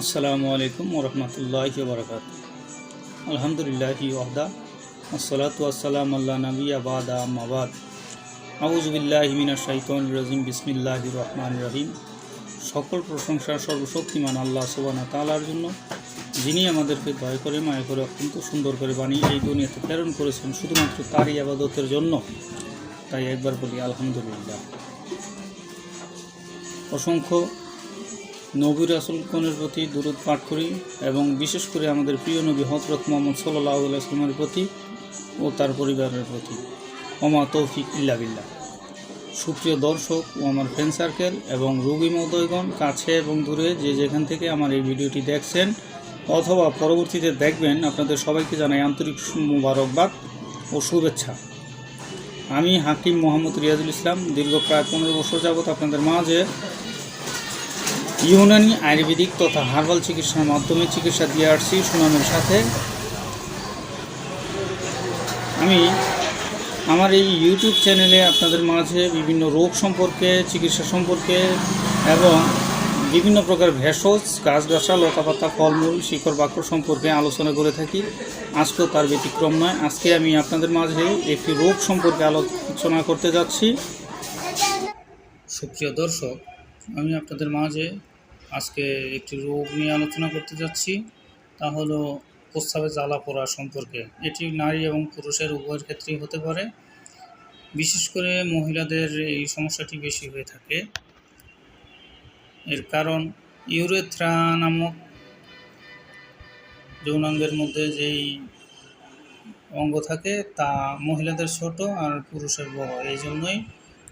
আসসালামু আলাইকুম ওরহমতুল্লাহ বরকাত আলহামদুলিল্লাহ ওয়াহদা আসসালাতু আসসালাম আল্লাহ নবী আবাদা মাবাদ আউজবিল্লাহ মিনা শাইতন রাজিম বিসমিল্লাহ রহমান রহিম। সকল প্রশংসা সর্বশক্তিমান আল্লাহ সোবানা তালার জন্য, যিনি আমাদেরকে দয়া করে, মায়া করে অত্যন্ত সুন্দর করে বানিয়ে এই দুনিয়াতে প্রেরণ করেছেন, শুধুমাত্র তারই আবাদতের জন্য। তাই একবার বলি, আলহামদুলিল্লাহ। অসংখ্য নবী রাসুলগণের প্রতি দূরত পাঠ করি এবং বিশেষ করে আমাদের প্রিয় নবী হজরত মোহাম্মদ সাল্লাহ প্রতি ও তার পরিবারের প্রতি। অমা তৌফিক ইল্লা বিল্লাহ। সুপ্রিয় দর্শক ও আমার ফ্রেন্ড সার্কেল এবং রোগী মহোদয়গণ, কাছে এবং দূরে যে যেখান থেকে আমার এই ভিডিওটি দেখছেন অথবা পরবর্তীতে দেখবেন, আপনাদের সবাইকে জানাই আন্তরিক মুবারকবাদ ও শুভেচ্ছা। আমি হাকিম মোহাম্মদ রিয়াজুল ইসলাম, দীর্ঘ প্রায় পনেরো বছর যাবৎ আপনাদের মাঝে ইউনানি আয়ুর্বেদিক তথা হার্বাল চিকিৎসার মাধ্যমে চিকিৎসা দিয়ে আসছি সুনামের সাথে। আমি আমার এই ইউটিউব চ্যানেলে আপনাদের মাঝে বিভিন্ন রোগ সম্পর্কে, চিকিৎসা সম্পর্কে এবং বিভিন্ন প্রকার ভেষজ গাছগাছা লতাপাতা, ফলমূল, শিকড় বাকড় সম্পর্কে আলোচনা করে থাকি। আজকেও তার ব্যতিক্রম নয়। আজকে আমি আপনাদের মাঝে একটি রোগ সম্পর্কে আলোচনা করতে যাচ্ছি। সুপ্রিয় দর্শক, আমি আপনাদের মাঝে আজকে একটি রোগ নিয়ে আলোচনা করতে যাচ্ছি। তা হলো প্রস্রাবে জ্বালা পোড়া সম্পর্কে। এটি নারী এবং পুরুষের উভয়ের ক্ষেত্রেই হতে পারে। বিশেষ করে মহিলাদের এই সমস্যাটি বেশি হয়ে থাকে। এর কারণ, ইউরেথ্রা নামক যৌনাঙ্গের মধ্যে যেই অঙ্গ থাকে, তা মহিলাদের ছোট আর পুরুষের বড়। এই জন্যই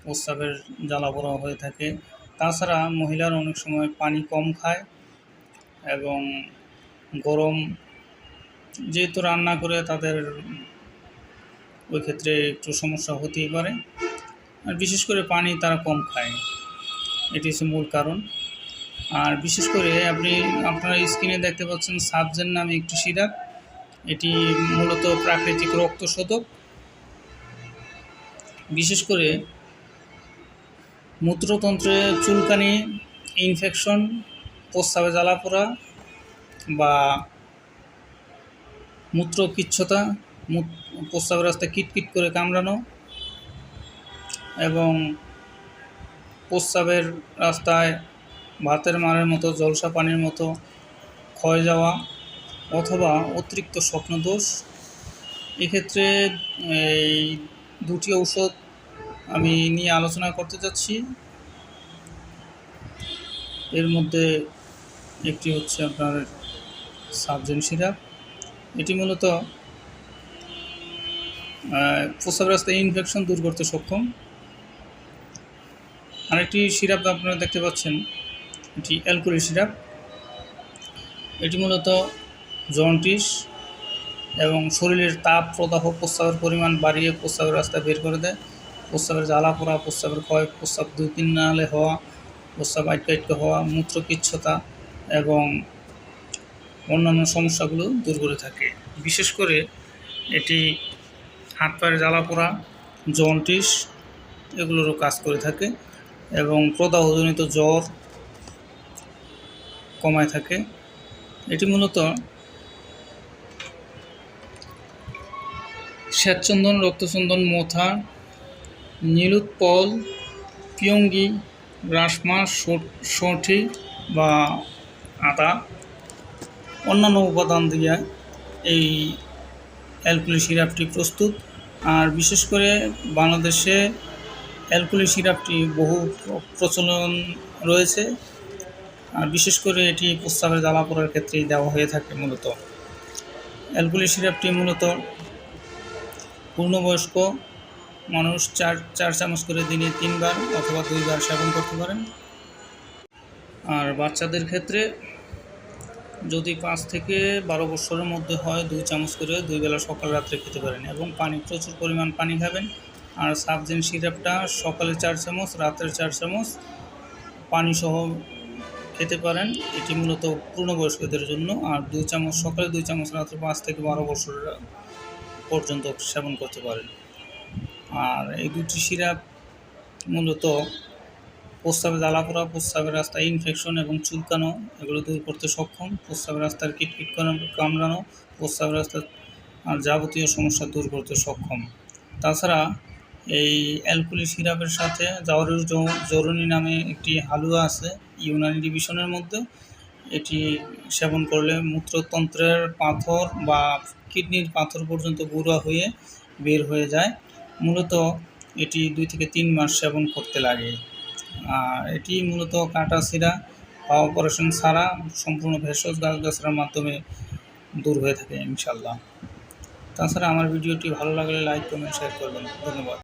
প্রস্রাবের জ্বালা পোড়া হয়ে থাকে। তাছাড়া মহিলারা অনেক সময় পানি কম খায় এবং গরম যেহেতু রান্না করে তাদের ওই ক্ষেত্রে একটু সমস্যা হতেই পারে। আর বিশেষ করে পানি তারা কম খায়। এটি হচ্ছে মূল কারণ। আর বিশেষ করে আপনি, আপনারা স্ক্রিনে দেখতে পাচ্ছেন সাবজেন নামে একটি সিরাপ। এটি মূলত প্রাকৃতিক রক্তশোধক। বিশেষ করে মূত্রতন্ত্রে চুলকানি ইনফেকশন প্রস্রাবে জ্বালা পোড়া বা মূত্র কিচ্ছতা প্রস্রাবের রাস্তায় কিটকিট করে কামড়ানো এবং প্রস্রাবের রাস্তায় ভাতের মারের মতো, জলসা পানির মতো ক্ষয় যাওয়া অথবা অতিরিক্ত স্বপ্নদোষ। এক্ষেত্রে এই দুটি ঔষধ আমি নিয়ে আলোচনা করতে যাচ্ছি। এর মধ্যে একটি হচ্ছে আপনার সাবজেন সিরাপ। এটি মূলত প্রস্রাব রাস্তায় ইনফেকশন দূর করতে সক্ষম। আরেকটি সিরাপ আপনারা দেখতে পাচ্ছেন, এটি অ্যালকোহল সিরাপ। এটি মূলত জন্টিস এবং শরীরের তাপ প্রদাহ প্রস্রাবের পরিমাণ বাড়িয়ে প্রস্রাবের রাস্তা বের করে দেয়। প্রস্রাবের জ্বালা পোড়া, প্রস্রাবের ক্ষয়, প্রস্রাব দুই, তিন নালে হওয়া, প্রস্রাব আটকে আটকে হওয়া মূত্রকিচ্ছতা এবং অন্যান্য সমস্যাগুলো দূর করে থাকে। বিশেষ করে এটি হাত পায়ের জ্বালা পোড়া জন্টিস এগুলোরও কাজ করে থাকে এবং প্রদাহজনিত জ্বর কমায় থাকে। এটি মূলত শ্বেতচন্দন, রক্তচন্দন, মোথা নীলুৎপল পিয়ঙ্গি রাসমা সঠি বা আদা অন্যান্য উপাদান দিয়ে এই অ্যালকুলি সিরাপটি প্রস্তুত। আর বিশেষ করে বাংলাদেশে অ্যালকুলি সিরাপটি বহু প্রচলন রয়েছে। আর বিশেষ করে এটি প্রস্তাবের জ্বালা পোড়ার ক্ষেত্রেই দেওয়া হয়ে থাকে মূলত। অ্যালকুলি সিরাপটি মূলত পূর্ণবয়স্ক মানুষ চার চার চামচ করে দিনে তিনবার অথবা দুইবার সেবন করতে পারেন। আর বাচ্চাদের ক্ষেত্রে যদি পাঁচ থেকে বারো বছরের মধ্যে হয়, দুই চামচ করে দুই বেলা সকাল রাত্রে খেতে পারেন এবং পানি, প্রচুর পরিমাণ পানি খাবেন। আর সাবজেন সিরাপটা সকালে চার চামচ, রাত্রে চার চামচ পানি সহ খেতে পারেন। এটি মূলত পূর্ণবয়স্কদের জন্য। আর দুই চামচ, সকালে দুই চামচ, রাত্রে পাঁচ থেকে বারো বছর পর্যন্ত সেবন করতে পারেন। আর এই দুটি সিরাপ মূলত প্রস্রাবে, জ্বালাপোড়া প্রস্রাবের রাস্তায় ইনফেকশন এবং চুলকানো, এগুলো দূর করতে সক্ষম। প্রস্রাবের রাস্তার কিটকিট কামড়- কামড়ানো প্রস্রাবের রাস্তার আর যাবতীয় সমস্যা দূর করতে সক্ষম। তাছাড়া এই অ্যালকুলি সিরাপের সাথে জাওয়ারুর জরুরি নামে একটি হালুয়া আছে, ইউনানি ডিভিশনের মধ্যে। এটি সেবন করলে মূত্রতন্ত্রের পাথর বা কিডনির পাথর পর্যন্ত গুঁড়া হয়ে বের হয়ে যায়। মূলত এটি দুই থেকে তিন মাস সেবন করতে লাগে। আর এটি মূলত কাটা সিরা বা অপারেশন ছাড়া সম্পূর্ণ ভেষজ গাছ গাছগাছড়ার মাধ্যমে দূর হয়ে থাকে ইনশাল্লাহ তাছাড়া আমার ভিডিওটি ভালো লাগলে লাইক, কমেন্ট শেয়ার করবেন। ধন্যবাদ।